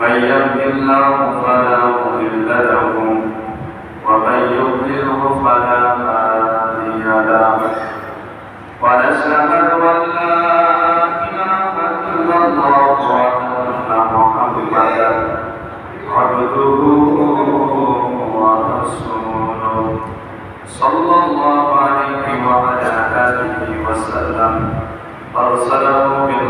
من يهد الله فلا مضل له ومن يضلله فلا هادي له ونشهد ان لا اله الا الله وان محمدا عبده ورسوله صلى الله عليه وعلى اله وسلم أرسله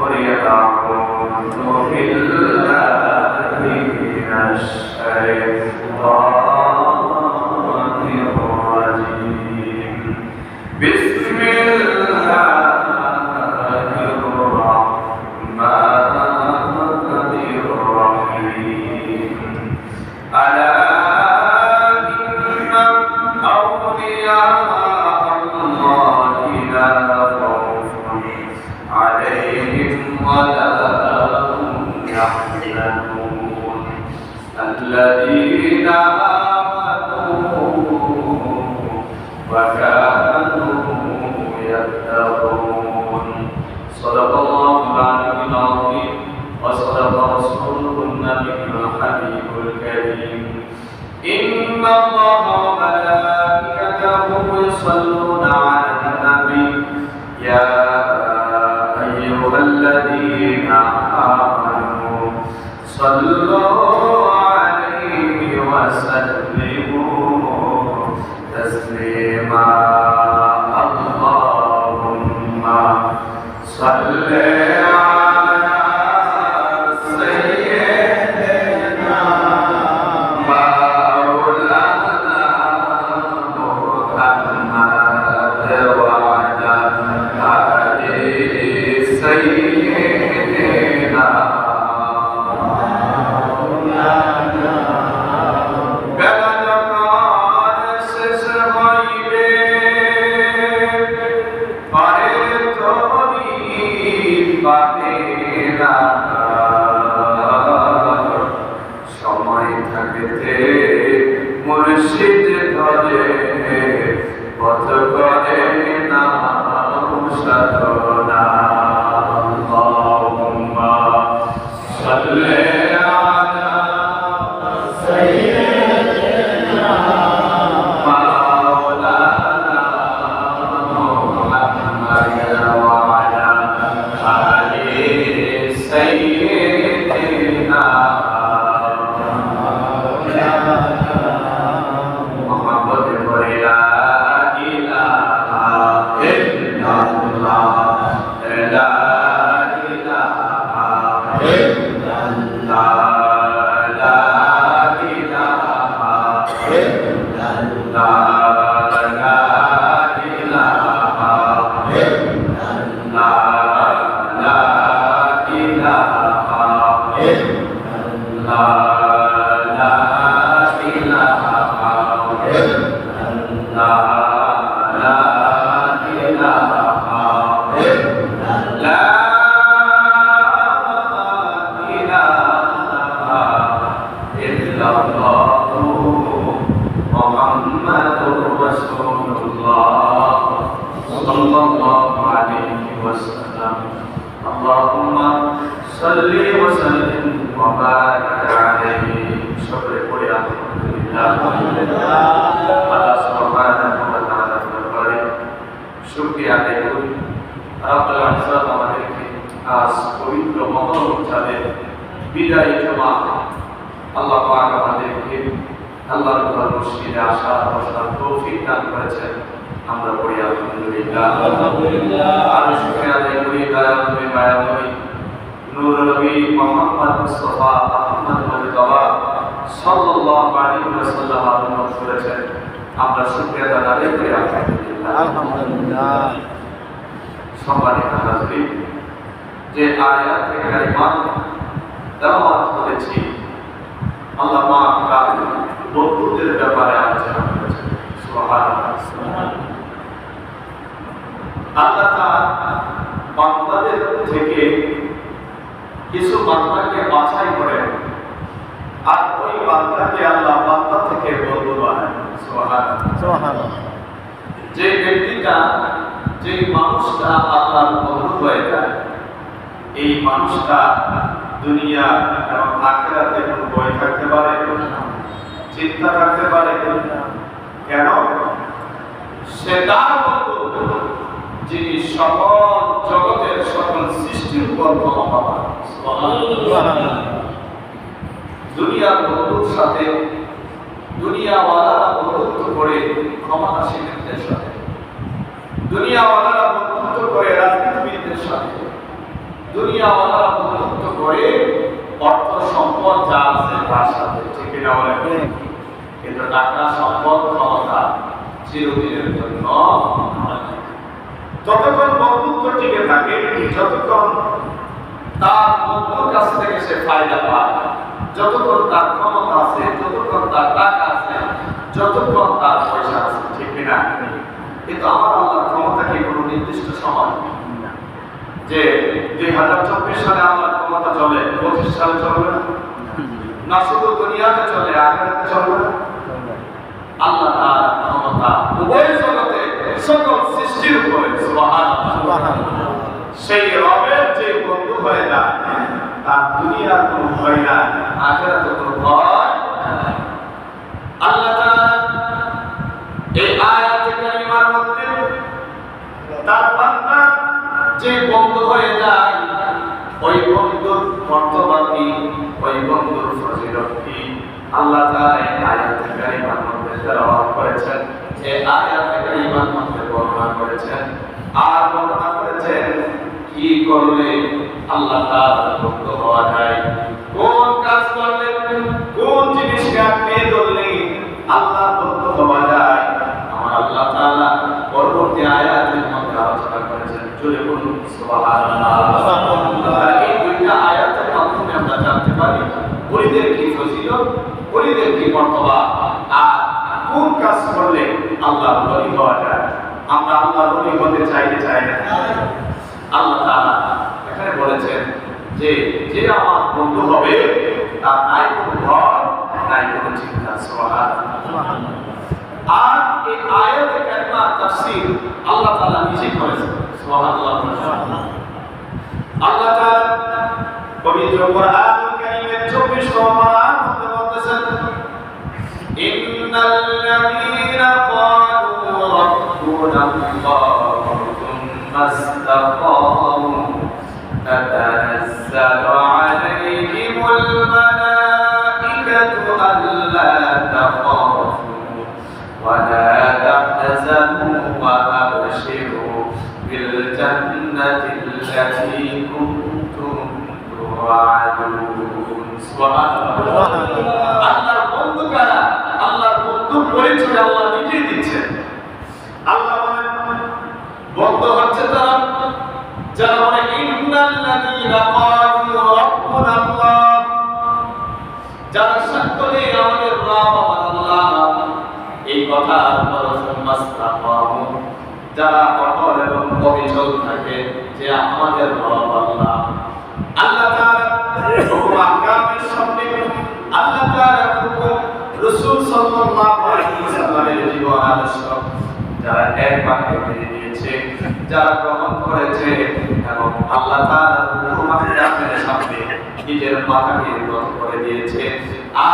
وليعبدوا بالله من الشيطان صدق الله عليه وسلم اللهم صل وسلم وبارك عليه شكر قول الحمد لله আল্লাহ সুবহানাহু ওয়া তাআলা দরবারে শুকরিয়া আদায় করি রব্বুল আলামিন আমাদেরকে আজ পবিত্র মহরম চাঁদের বিদায় জমা আল্লাহ পাক আমাদেরকে আল্লাহর ঘর মসজিদে আসা বসার তৌফিক দান করেছেন আমরা পড়ি, আলহামদুলিল্লাহ। আলহামদুলিল্লাহ। আর শুকরিয়া আদায় করি দয়া নবী মায়া নবী নূর নবী মোহাম্মদ মুস্তাফা আহমদ মুজতবা সাল্লাল্লাহু আলাইহি ওয়াসাল্লাম আগমন করেছেন আমরা শুকরিয়া আদায় করি, আলহামদুলিল্লাহ। আলহামদুলিল্লাহ সম্মানিত হাজরিন, যে আয়াত কারিমা তেলাওয়াত করেছি আল্লাহ পাক তার বন্ধুদের ব্যাপারে আলোচনা করেছেন সুবহানাল্লাহ আল্লাহ তার বান্দাদের থেকে কিছু বান্দাকে বাছাই করেন আর ওই বান্দাকে আল্লাহ বান্দা থেকে বন্ধু বানায়। যে ব্যক্তিটা যে মানুষটা আল্লাহর বন্ধু হয়ে যায় এই মানুষটা দুনিয়া এবং আখেরাতে কোনো ভয় থাকতে পারে চিন্তা থাকতে পারে। কেন? সে তার বন্ধু যিনি সকল জগতের সকল সৃষ্টির উপর ক্ষমতা পান। দুনিয়ার বন্ধুর সাথে দুনিয়াওয়ালারা বন্ধুত্ব করে ক্ষমতাসীনদের সাথে দুনিয়াওয়ালারা বন্ধুত্ব করে রাজনীতিবিদদের সাথে দুনিয়াওয়ালারা বন্ধুত্ব করে অর্থ সম্পদ যা আছে তার সাথে। ঠিক না বলে কিন্তু টাকা সম্পদ ক্ষমতা চিরদিনের জন্য নয়। যতক্ষণ বন্ধুত্ব টিকে থাকে যতক্ষণ তার বন্ধুর কাছ থেকে সে ফায়দা পায়। যতক্ষণ তার ক্ষমতা আছে, যতক্ষণ তার টাকা আছে, যতক্ষণ তার পয়সা আছে, ঠিক কিনা কিন্তু আমার আল্লাহর ক্ষমতা কি কোনো নির্দিষ্ট সময়? যে দুই হাজার চব্বিশ সালে আল্লাহর ক্ষমতা চলে, পঁচিশ সালে চলবে না? না, শুধু দুনিয়াতে চলে, আখেরাতে চলবে না? আল্লাহ তার ক্ষমতা উভয় জগতে সকল সৃষ্টির উপরে, সুবহানাল্লাহ। সেই রবের যে বন্ধু হয় না তার দুনিয়ার কোনো ভয় নাই, আখেরাতে কোনো ভয় আল্লাহ এই আয়াতে মধ্যে তার বান্দা যে বন্ধু হয়ে যায়, ওই বন্ধুর ওই বন্ধুর আল্লাহ তাআলা এই আয়াতে মধ্যে করেছেন। এই আয়াতে কারিমার মধ্যে বর্ণনা করেছেন। আর বর্ণনা করেছেন কি করলে আল্লাহ তাআলা বন্ধু হওয়া যায়? কোন কাজ করলে, কোন জিনিসকে আপনি ধরলে আল্লাহ বন্ধু হওয়া যায়? আমার আল্লাহ তাআলা পরবর্তী আয়াতের মধ্যে আলোচনা করেছেন। চলে বলুন এই দুইটা আয়াতের মাধ্যমে আমরা জানতে পারি ওলিদের কি ফজিলত ওলিদের কি মর্তবা, আর কোন কাজ করলে আল্লাহ বলি হওয়া যায়? আমরা আল্লাহ বলি হতে চাইতে চাই না। আল্লাহ তাআলা এখানে বলেছেন যে যে আমার বন্ধু হবে, তার নাই কোনো ভয় নাই কোনো চিন্তা, সুবহানাল্লাহ। আর এই আয়াতে কারিমার তাফসীর আল্লাহ তাআলা নিজে করেছেন, সুবহানাল্লাহ। আল্লাহ তাআলা পবিত্র কোরআন কারীমের 24 নম্বর আয়াত বলতেছেন, ইন্নাল্লাযীনা ক্বালু রাব্বুনা আল্লাহু থুম্মা ইসতাকামু تتنزل عليهم الملائكة ألا تخافوا ولا تحزنوا وأبشروا بالجنة التي كنتم توعدون سبحان الله আল্লাহর বন্ধু কারা আল্লাহর বন্ধু পরিচয় আল্লাহ নিজেই দিচ্ছেন ক্বালু রাব্বুনা যারা সাক্ষ্য দেয় আমাদের রব থাকে, যে আমাদের রব আল্লাহ। আল্লাহ তাআলা হুকুম আহকামের সামনে আল্লাহ তাআলা হুকুম রাসূল যারা এক বাক্যে মেনে নিয়েছে, যারা গ্রহণ করেছে এবং আল্লাহ তাআলা হুকুম আহকামের সামনে নিজের মাথাকে নত করে দিয়েছে।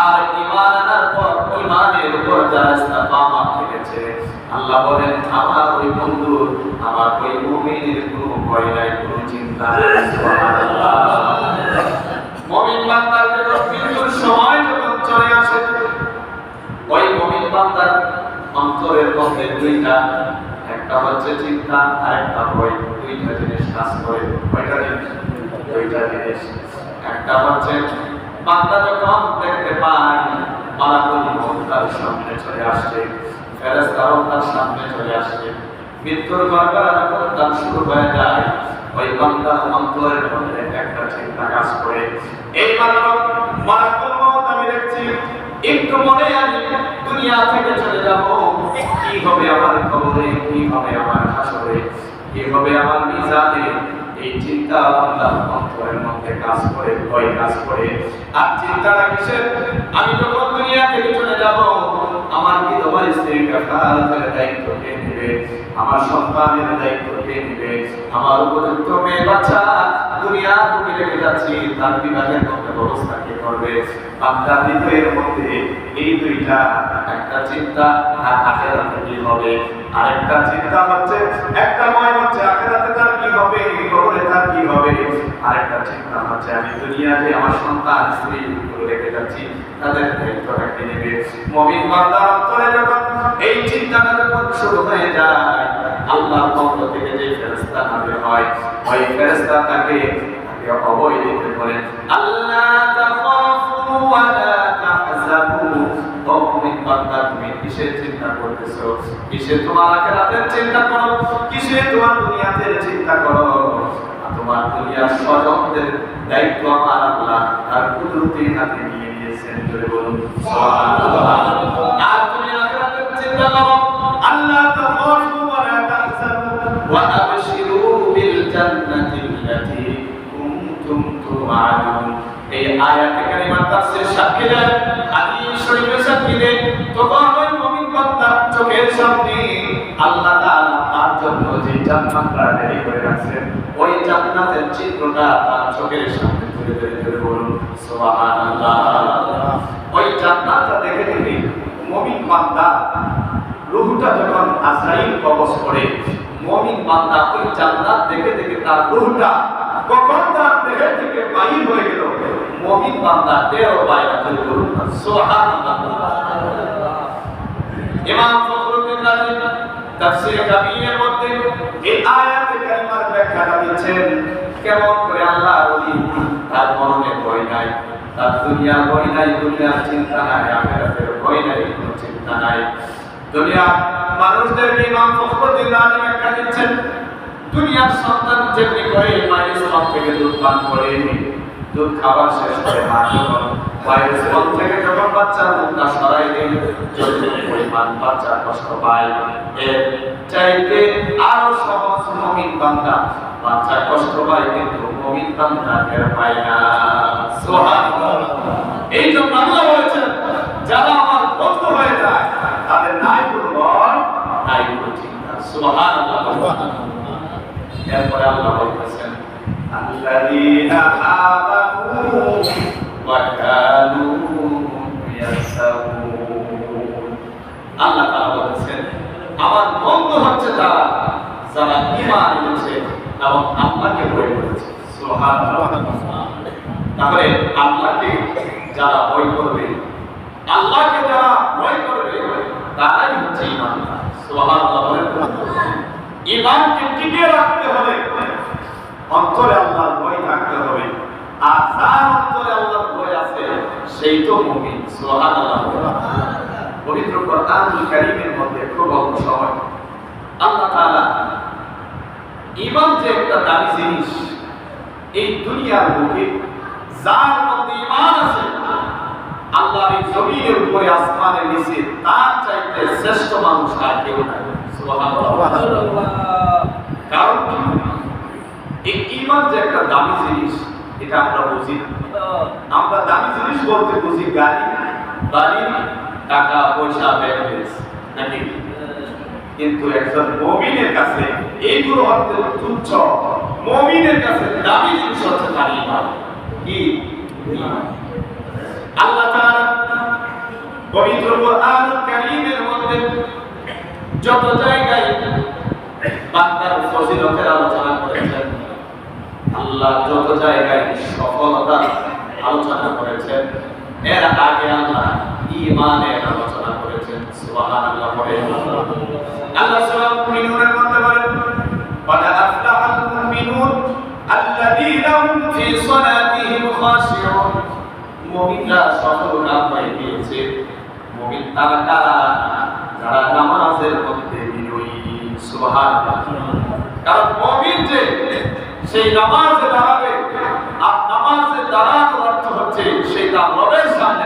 আর ঈমান আনার পর ঈমানের উপর যারা ইস্তেকামাত রেখেছে, আল্লাহ বলেন, আমার ওই বন্ধু, আমার ওই মুমিনের কোনো ভয় নাই, কোনো চিন্তা নাই। সুবহানাল্লাহ। মুমিন বান্দার সময় যখন চলে আসে, ওই মুমিন বান্দার অন্তরের মধ্যে দুইটা, একটা হচ্ছে চিন্তা আর একটা ভয়। দুইটা জিনিস কাজ করে। কয়টা জিনিস? দুইটা জিনিস। একটা হচ্ছে, বান্দা যখন দেখতে পায়, মালাকুল তার সামনে চলে আসছে। ফেরেশতারাও তার সামনে চলে আসছে। মৃত্যুর গড়গড়া যখন তার শুরু হয়ে যায়, ওই বান্দার অন্তরের মধ্যে একটা চিন্তা কাজ করে। এই মাত্র মালাকুল আমি দেখছি একটু মনে আমি দুনিয়া থেকে চলে যাব। কি হবে আমার খবরে কি হবে আমার হাসরে? কি হবে আমার মিজানে? এই চিন্তা আল্লাহ অন্তরের মধ্যে কাজ করে, ভয় কাজ করে। আর চিন্তাটা কিসের? আমি যখন দুনিয়া থেকে চলে যাব আমার বিধবা স্ত্রীর কাফারাতের দায়িত্ব কে নেবে, আমার সন্তানের দায়িত্ব কে নেবে, আমার উপযুক্ত মেয়ে বাচ্চা দুনিয়া থেকে রেখে যাচ্ছি, তার বিবাহের মধ্যে ব্যবস্থা কে করবে। আপনার হৃদয়ের মধ্যে এই দুইটা, একটা চিন্তা আর আখেরাতে কি হবে? আরেকটা চিন্তা হচ্ছে, একটা ময় হচ্ছে আখেরাতে তার কি হবে? কবরে তার কি হবে আরেকটা চিন্তা হচ্ছে আমি দুনিয়াতে আমার সন্তান, স্ত্রী রেখে যাচ্ছি, তাদের দায়িত্বটা কে নেবে। মমিন অন্তরে যখন এই চিন্তাটা যখন শুরু হয়ে যায়, আল্লাহর পক্ষ থেকে যে ফেরেশতা নাজিল হয়, ওই ফেরেশতা তাকে অভয় দিতে আল্লাহ কিসের চিন্তা করতেছো? চিন্তা করো? কিসের তোমার দুনিয়াতে চিন্তা করো? আর দুনিয়ার স্বজনদের দায়িত্ব আমার আল্লাহ, তার কুদরতির হাতে নিয়ে নিয়েছেন। জোরে বলুন আর তুমি এই আয়াতে কারিমার তাফসীর সাক্ষী দেয় হাদিস শরীফের সাক্ষী দেয় তখন ওই মুমিন চোখের সামনে আল্লাহ তাআলা তার জান্নাতটা রেডি করে রাখছেন ওই জান্নাতের চিত্রটা তার চোখের সামনে তুলে ধরে ধরে বলুন ওই জান্নাতটা দেখে দেখে মুমিন বান্দা রুহটা যখন আজরাইল কবজ করে, মুমিন বান্দা ওই জান্নাত দেখে দেখে তার রুহটা কখন তার দেহ থেকে বাহির হয়ে গেল? মুমিন বান্দা দেহ বাইরে চলে গেল সুবহানাল্লাহ। ইমাম ফখরুদ্দিন রাজি, তাফসীর কাবীরের এই আয়াতে কারিমার ব্যাখ্যাটা দিচ্ছেন? কেমন করে আল্লাহ ওলি? তার মরণে ভয় নাই, তার দুনিয়ার ভয় নাই, দুনিয়ার চিন্তা নাই, আখিরাতের ভয় নাই, কোনো চিন্তা নাই। দুনিয়া মানুষদেরকে ইমাম ফখরুদ্দিন রাজি ব্যাখ্যা দিচ্ছেন, দুনিয়ার সন্তান যেমনি করে মায়ের স্তন থেকে দুধ পান করে দুধ খাবার শেষ করে মা যখন মায়ের থেকে যখন বাচ্চার মুখটা সরাই দেয়, যতটুকু পরিমাণ বাচ্চা কষ্ট পায়, এর চাইতে আরও সহজ মমিন বান্দা। বাচ্চা কষ্ট পায়, কিন্তু মমিন বান্দা টের পায় না। এই জন্য আল্লাহ বলেছেন, যারা আমার বন্ধু হয়ে যায়, তাদের নাই কোনো বল, নাই চিন্তা। সুবহানাল্লাহ। এরপরে আল্লাহ বলতেছেন, আল্লাযীনা আমানু ওয়া কানু ইয়াসতাগুন আল্লাহ আমার বন্ধু হচ্ছে তারা, যারা ঈমান এনেছে এবং আল্লাহকে ভয় করেছে। তাহলে আল্লাহকে যারা ভয় করবে, আল্লাহকে যারা ভয় করবে, তারাই হচ্ছে সুবহানাল্লাহ ইমানকে টিকিয়ে রাখতে হবে। অন্তরে আল্লাহর ভয় থাকতে হবে। আর যার অন্তরে আল্লাহর ভয় আছে, সেই তো মুমিন। সুবহানাল্লাহ পবিত্র কোরআনুল কারীমের মধ্যে অল্প সময় আল্লাহ তাআলা ইমান যে একটা দামি জিনিস এই দুনিয়ার বুকে যার মধ্যে ইমান আছে আল্লাহর এই জমিনের উপরে আসমানের নিচে তার চাইতে শ্রেষ্ঠ মানুষ আর কেউ নাই কারণ? এই ইমান যে একটা দামি জিনিস এটা আমরা বুঝি। আমরা দামি জিনিস বলতে বুঝি গাড়ি বাড়ি টাকা পয়সা ব্যাংক নাকি? কিন্তু একজন মমিনের কাছে এইগুলো হচ্ছে তুচ্ছ। মমিনের কাছে দামি জিনিস হচ্ছে তার ইমান কি? আল্লাহ পবিত্র কোরআন কারীমের মধ্যে যত জায়গায় ফজিলতের আলোচনা করেছেন, আল্লাহ যত জায়গায় সফলতা আলোচনা করেছেন, এর আগে আল্লাহ ঈমানের আলোচনা করেছেন সুবহানাল্লাহ পড়ে আল্লাহ সূরা মুমিনুনের মধ্যে বলেন قد أفلح المؤمنون الذين هم في صلاتهم خاشعون মুমিনরা সফল কাম পাই গিয়েছে মুমিন তারা কারা যারা নামাজের মধ্যে বিনয়ী সুবহানাল্লাহ কারণ মুমিন যে সেই নামাজে দাঁড়াবে আর নামাজে দাঁড়ানোর অর্থ হচ্ছে সেই তার রবের সামনে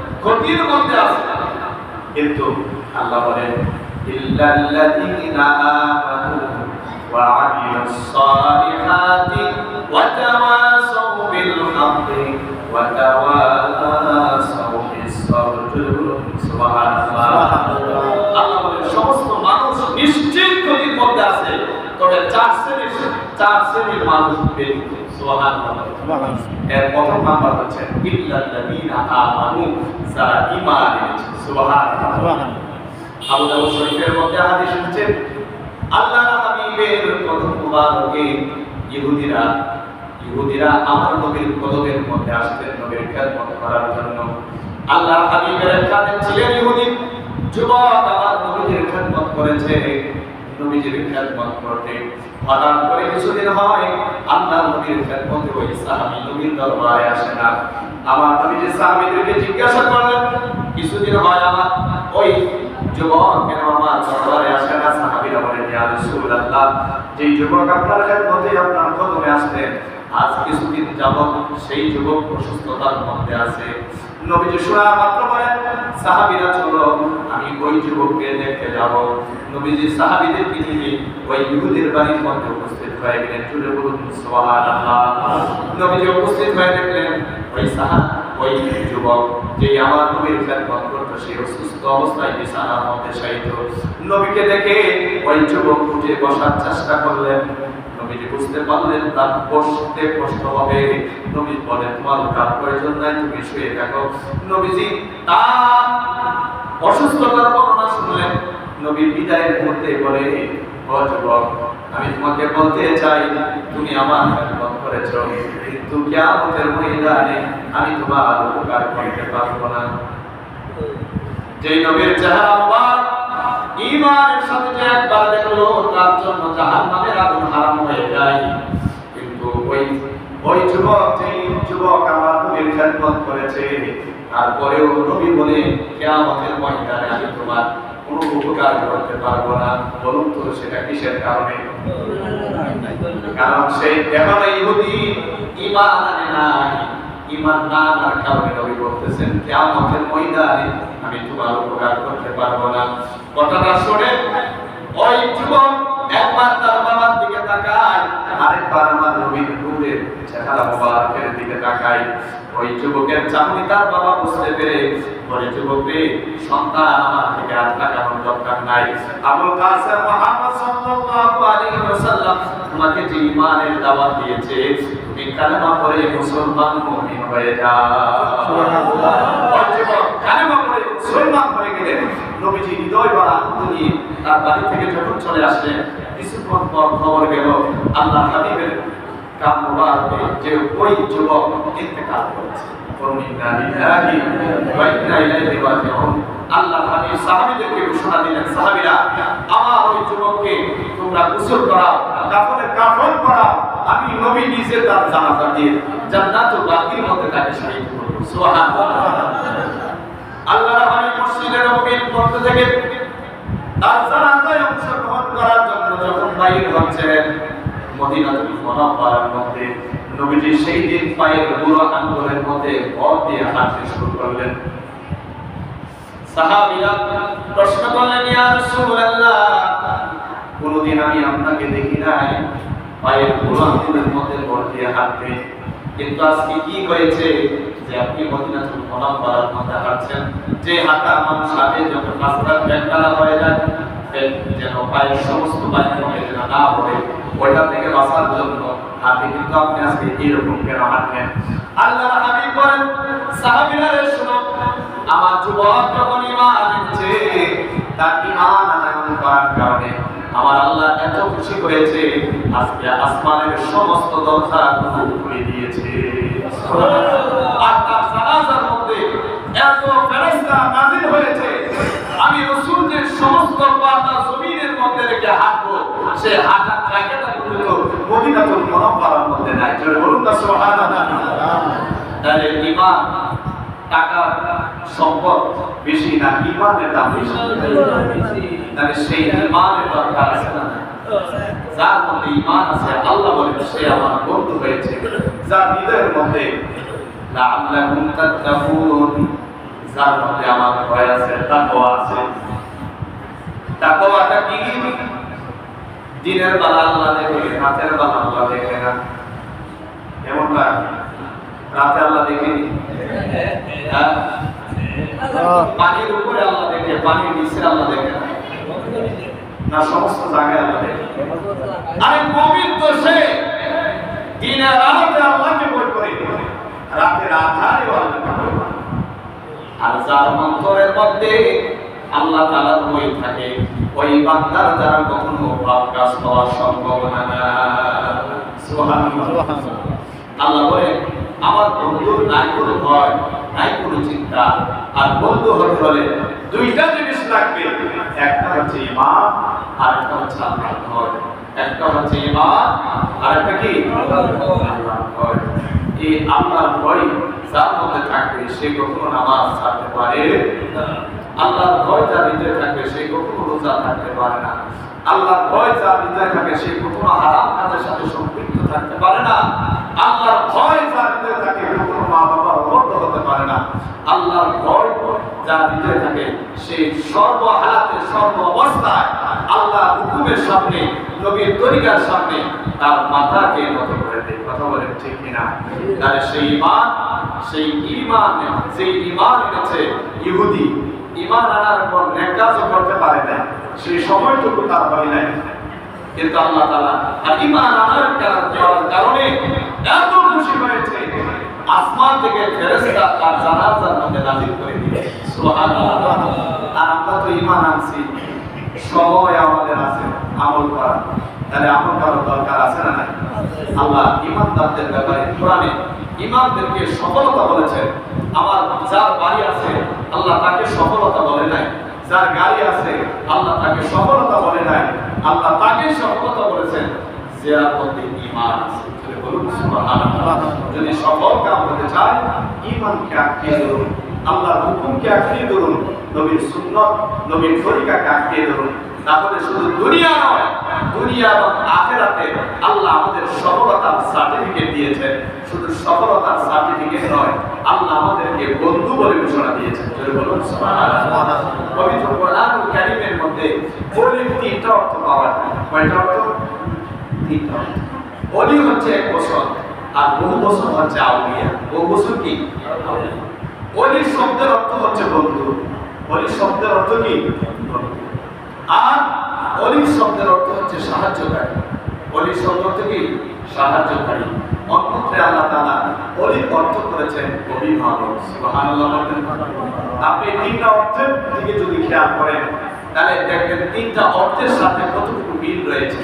ক্ষতির মধ্যে আছে। কিন্তু আল্লাহ বলেন, ইল্লাল্লাযীনা আমানু ওয়া আমিলুস সালিহাতি ওয়া তাওয়াসাউ বিল হাক্কি ওয়া তাওয়াসাউ বিস সাবর সুবহানাল্লাহ। আল্লাহ বলেন, সমস্ত মানুষ নিশ্চিত ক্ষতির মধ্যে আছে। তবে চার শ্রেণির চার শ্রেণির মানুষ ব্যতীত এর প্রথম নাম্বার হচ্ছে ইল্লাল্লাযীনা আমানু যারা ঈমান এনেছে সুবহানাল্লাহ। আবু দাউদ শরীফের মধ্যে হাদিস এসেছে আল্লাহর হাবিবের কদম মুবারকে ইহুদিরা ইহুদিরা আমার নবীর কদমের মধ্যে আসতেন নবীর খেদমত করার জন্য। আল্লাহর হাবিবের খাদেম ছিলেন ইহুদি যুবক আমার নবীর খেদমত করেছে নবীজির খেদমত করতে করে কিছুদিন হয়। আল্লাহ নবীর সাহাবী নবীর দরবারে আসে না। আমার নবীজি সাহাবীদেরকে জিজ্ঞাসা করলেন, কিছুদিন হয় আমার ওই যুবক কেন আমার দরবারে আসে না। যে যুবক আপনার খেদমতে আপনার আসলেন আজ কিছুদিন যাবত সেই যুবক অসুস্থতার মধ্যে আছে। নবীজি শোনা মাত্র বলেন সাহাবীরা চলো, আমি ওই যুবককে দেখতে যাব। নবীজি সাহাবীদের ওই ইহুদির বাড়ির মধ্যে উপস্থিত হয়ে গেলেন। চলে বলুন, সুবহানাল্লাহ। নবীজি উপস্থিত হয়ে দেখলেন, ওই সাহা, ওই যুবক, যে আমার নবীর করতো, সে অসুস্থ অবস্থায় বিছানার মধ্যে নবীকে দেখে ওই যুবক উঠে বসার চেষ্টা করলেন। নবীজি বুঝতে পারলেন তার বসতে কষ্ট হবে। নবী বলেন, তোমার কার প্রয়োজন নাই, তুমি শুয়ে থাকো। নবীজি তার অসুস্থতার বর্ণনা শুনলেন। নবী বিদায়ের মুহূর্তে বলে যুবক, আমি তোমাকে বলতে চাই, তুমি আমার খেদমত করেছ। কিন্তু কিয়ামতের ময়দানে আমি তোমার উপকার করতে পারব না। যেই নবীর চেহারা ঈমানের সাথে যে একবার দেখল, তার জন্য জাহান্নামের আগুন হারাম হয়ে যায়। কিন্তু ওই ওই যুবক, যেই যুবক আমার নবীর খেদমত করেছে, তারপরেও নবী বলে, কিয়ামতের ময়দানে আমি তোমার কোনো উপকার করতে পারব না। বলুন তো, সেটা কিসের কারণে? কারণ সেই এখনও ইহুদি, ঈমান আনে নাই। ঈমান না আনার কারণে নবী বলতেছেন। কিয়ামতের ময়দানে আমি তোমার উপকার করতে পারব না। কথাটা শুনে ওই যুবক একবার তার বাবার দিকে তাকায়, আরেকবার আমার নবীর নূরের চেহারা মোবারকের দিকে তাকায়। ওই যুবকের চাহনি তার বাবা বুঝতে পেরে, বলে, যুবক রে, সন্তান আমার দিকে আর তাকানোর দরকার নাই। আবুল কাসেম মুহাম্মদ সাল্লাল্লাহু আলাইহি ওয়াসাল্লাম তোমাকে যে ঈমানের দাওয়াত দিয়েছে কালেমা পড়ে মুসলমান মুমিন হয়ে তার বাড়ি থেকে যখন চলে আসলেন, কিছুক্ষণ পর খবর গেল, আল্লাহ কাম যে ওই যুবক ইন্তেকাল করেছে। আল্লাহ হাবিব সাহাবীদেরকে ঘোষণা দিলেন, সাহাবীরা, আমার ওই যুবককে তোমরা গোসল করাও, কাফনের কাফন করাও আমি নবী নিজে তার জানাজা দিয়ে জান্নাতুল বাকির মধ্যে তাকে শহীদ করব। সুবহানাল্লাহ। আল্লাহর হাবিব মসজিদে পক্ষ থেকে তার জানাজায় করার জন্য যখন বাইর হচ্ছেন, মদিনাতুল মুনাওয়ারার মধ্যে নবীজি সেই দিন পায়ের বুড়ো আঙ্গুলের মধ্যে দিয়ে হাঁটতে শুরু করলেন। সাহাবীরা প্রশ্ন করলেন, ইয়া রাসূলুল্লাহ, কোনদিন আমি আপনাকে দেখি নাই? পায়ের বুড়ো আঙ্গুলের মধ্যে ভর দিয়ে হাঁটতে কিন্তু আজকে কি হয়েছে যে আপনি মদিনাতুল মুনাওয়ারার মধ্যে হাঁটছেন যে হাঁটা মানুষ হাঁটে যখন রাস্তার ব্যাগডালা হয়ে যায় যেন পায়ের সমস্ত পায়ের মধ্যে যেন না পড়ে ওইটা থেকে বাঁচার জন্য হাঁটে কিন্তু আপনি আজকে এরকম কেন হাঁটলেন আল্লাহ হাবিব বলেন, সাহাবীরা শুনো, আমার যুবক যখন ঈমান এনেছে, তার ঈমান আনয়ন করার কারণে আমার আল্লাহ এত খুশি হয়েছে আজকে আসমানের সমস্ত দরজা খুলে দিয়েছে। আর তার জানাজার মধ্যে এত ফেরেশতা হয়েছে, আমি রাসূল যে সমস্ত থেকে হাঁটবো। সে হাঁটার জায়গাটা পর্যন্ত মদিনাতুল মুনাওয়ারার মধ্যে নাই। জোরে বলুন না, সুবহানাল্লাহ। ইমান টাকা সম্পদ বেশি না ইমানের দাম বেশি? তাহলে সেই ইমানের দরকার আছে না? যার মধ্যে ইমান আছে আল্লাহ বলেন সে আমার বন্ধু হয়েছে। যার হৃদয়ের মধ্যে লাআল্লাকুম তাত্তাকুন যার মধ্যে আমার ভয় আছে তাকওয়া আছে। তাকওয়াটা কি দিনের বেলা আল্লাহ দেখে রাতের বেলা আল্লাহ দেখে না। এমন না রাতে আল্লাহ দেখেনি? হ্যাঁ? পানির উপরে আল্লাহ দেখে পানির নিচে আল্লাহ দেখে না। না, সমস্ত জায়গায় আল্লাহ আরে কবির সে দিনের আলোতে আল্লাহকে বই করে রাতের আধারে আল্লাহকে আর যার অন্তরের মধ্যে আল্লাহ তাআলার বই থাকে, ওই বান্দার দ্বারা কখনো পাপ কাজ হওয়ার সম্ভাবনা না। আল্লাহ বলে আমার বন্ধুর নাই কোনো ভয় নাই কোনো চিন্তা, আর বন্ধু হতে হলে দুইটা জিনিস লাগবে। একটা হচ্ছে ইমান আর একটা হচ্ছে আল্লাহর ভয় একটা হচ্ছে ইমান আর একটা কি? আল্লাহর ভয় এই আল্লাহর ভয় যার মধ্যে থাকবে, সে কখনো নামাজ ছাড়তে পারে আল্লাহর ভয় যার হৃদয়ে থাকবে, সে কখনো রোজা থাকতে পারে না। আল্লাহর ভয় যার হৃদয়ে থাকে সে কখনো হারাম কাজের সাথে সম্পৃক্ত থাকতে পারে না। আল্লাহর ভয় যার হৃদয়ে থাকে কখনো মা বাবার অবদ্ধ হতে পারে না। আল্লাহর ভয় যার হৃদয়ে থাকে, সে সর্ব হালাতে সর্ব অবস্থায় আল্লাহ হুকুমের সামনে, নবীর তরিকার সামনে তার মাথাকে নত করে দেয়। কথা বলেন ঠিক কিনা? তাহলে সেই ইমান সেই ইমান সেই ইমান এনেছে ইহুদি ইমান আনার পর নেকাজও করতে পারে না, সেই সময়টুকু তার হয় নাই। কিন্তু আল্লাহ তাআলা আর ইমান আনার কারণে এত খুশি হয়েছে, আসমান থেকে ফেরেশতা তার জানাজার মধ্যে নাজিল করে দিয়েছে। আর আমরা তো ইমান আনছি। সময় আমাদের আছে আমল করা। তাহলে আমল করার দরকার আছে না আল্লাহ ইমানদারদের ব্যাপারে কোরআনে ইমানদেরকে সফলতা বলেছেন। আমার যার বাড়ি আছে, আল্লাহ তাকে সফলতা বলে নাই। যার গাড়ি আছে, আল্লাহ তাকে সফলতা বলে নাই। আল্লাহ তাকে সফলতা বলেছেন। যার মধ্যে ইমান আছে যদি সফল কাম হতে চায় ইমানকে ধরুন। আল্লাহর হুকুমকে আঁকড়িয়ে ধরুন, নবীর সুন্নত, নবীর তরিকাকে আঁকড়িয়ে ধরুন। তাহলে শুধু দুনিয়া নয়, দুনিয়া এবং আখেরাতে আল্লাহ আমাদের সফলতার সার্টিফিকেট দিয়েছেন। শুধু সফলতার সার্টিফিকেট নয়, আল্লাহ আমাদেরকে বন্ধু বলে ঘোষণা দিয়েছেন। বলুন পবিত্র কোরআনুল কারীমের মধ্যে অলির তিনটা অর্থ পাওয়া কয়টা অর্থ? তিনটা অর্থ। অলি হচ্ছে এক বছর, আর বহু বছর হচ্ছে আউলিয়া। বহু বছর কি? অলির শব্দের অর্থ হচ্ছে বন্ধু। অলির শব্দের অর্থ কি? আর অলির শব্দের অর্থ হচ্ছে সাহায্যকারী। অলির শব্দ অর্থ কি? সাহায্যকারী। অন্যত্রে আল্লাহ তাআলা অলির অর্থ করেছেন অভিভাবক। আপনি তিনটা অর্থের দিকে যদি খেয়াল করেন, তাহলে দেখবেন তিনটা অর্থের সাথে কতটুকু মিল রয়েছে।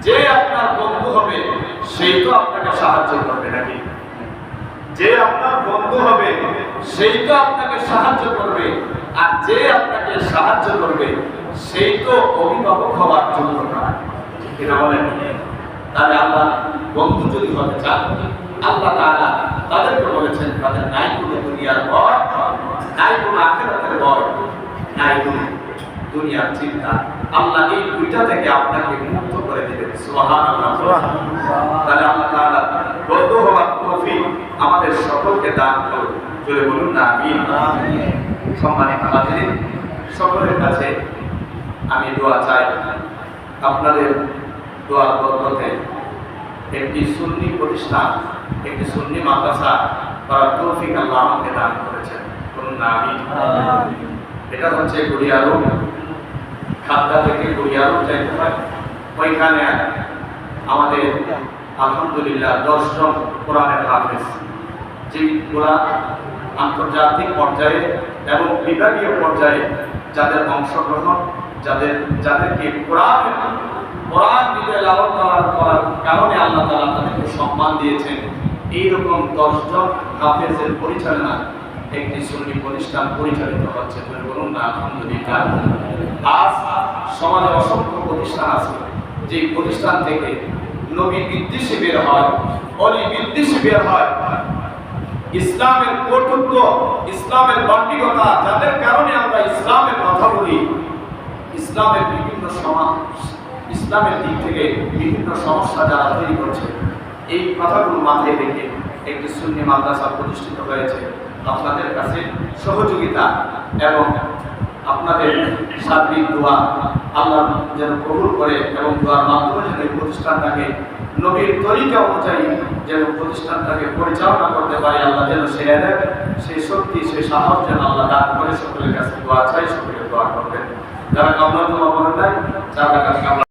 যে আপনার বন্ধু হবে সেই তো আপনাকে সাহায্য করবে নাকি? যে আপনার বন্ধু হবে সেই তো আপনাকে সাহায্য করবে। আর যে আপনাকে সাহায্য করবে সেই তো অভিভাবক হওয়ার জন্য নয়। বলেন? তাহলে আল্লাহ বন্ধু যদি হতে চান আল্লাহ তাআলা তাদেরকে বলেছেন তাদের নাই কোনো দুনিয়ার ভয় নাই কোনো আখেরাতের ভয় নাই কোনো দুনিয়ার চিন্তা। আল্লাহ এই দুইটা থেকে আপনাকে মুক্ত করে দেবেন। সুবহানাল্লাহ। তাহলে আল্লাহ তাআলা বন্ধ হওয়ার তৌফিক আমাদের সকলকে দান করুন। জোরে বলুন না আমিন। সম্মানিত হাজিরিন সকলের কাছে আমি দোয়া চাই। আপনাদের দোয়ার বদলতে একটি সুন্নি প্রতিষ্ঠান একটি সুন্নি মাদ্রাসা করার তৌফিক আল্লাহ আমাকে দান করেছেন। বলুন না আমিন। এটা হচ্ছে গড়িয়ারো খাদ্যা থেকে গড়িয়ারো যাইতে হয়। ওইখানে আমাদের আলহামদুলিল্লাহ দশজন কোরআনের হাফেজ। যেগুলা আন্তর্জাতিক পর্যায়ে এবং বিভাগীয় পর্যায়ে যাদের অংশগ্রহণ, যাদের, যাদেরকে কোরআন কোরআন বিজয় লালন করার করার কারণে আল্লাহ তাআলা তাদেরকে সম্মান দিয়েছেন, এইরকম দশজন হাফেজের পরিচালনা একটি সুন্নি প্রতিষ্ঠান পরিচালিত হচ্ছে বলে বলুন না, আলহামদুলিল্লাহ। আজ সমাজে অসংখ্য প্রতিষ্ঠান আছে যে প্রতিষ্ঠান থেকে নবী বিদ্বেষে বের হয়, অলি বিদ্বেষে বের হয়। ইসলামের কটুত্ব ইসলামের বান্ডিকতা যাদের কারণে আমরা ইসলামের কথা বলি, ইসলামের বিভিন্ন সমাজ, ইসলামের দিক থেকে বিভিন্ন সমস্যা যারা তৈরি করছে, এই কথাগুলো মাথায় রেখে একটি সুন্নি মাদ্রাসা প্রতিষ্ঠিত হয়েছে। আপনাদের কাছে সহযোগিতা এবং আপনাদের সার্বিক দোয়া আল্লাহ যেন কবুল করে এবং দোয়ার মাধ্যমে যেন এই প্রতিষ্ঠানটাকে নবীর তরিকা অনুযায়ী যেন প্রতিষ্ঠানটাকে পরিচালনা করতে পারে, আল্লাহ যেন সে সেই শক্তি সেই সাহস যেন আল্লাহ দান করে। সকলের কাছে দোয়া চাই, সকলের দোয়া করবেন। যারা কামনা তোমা করেন নাই, যারা কামনা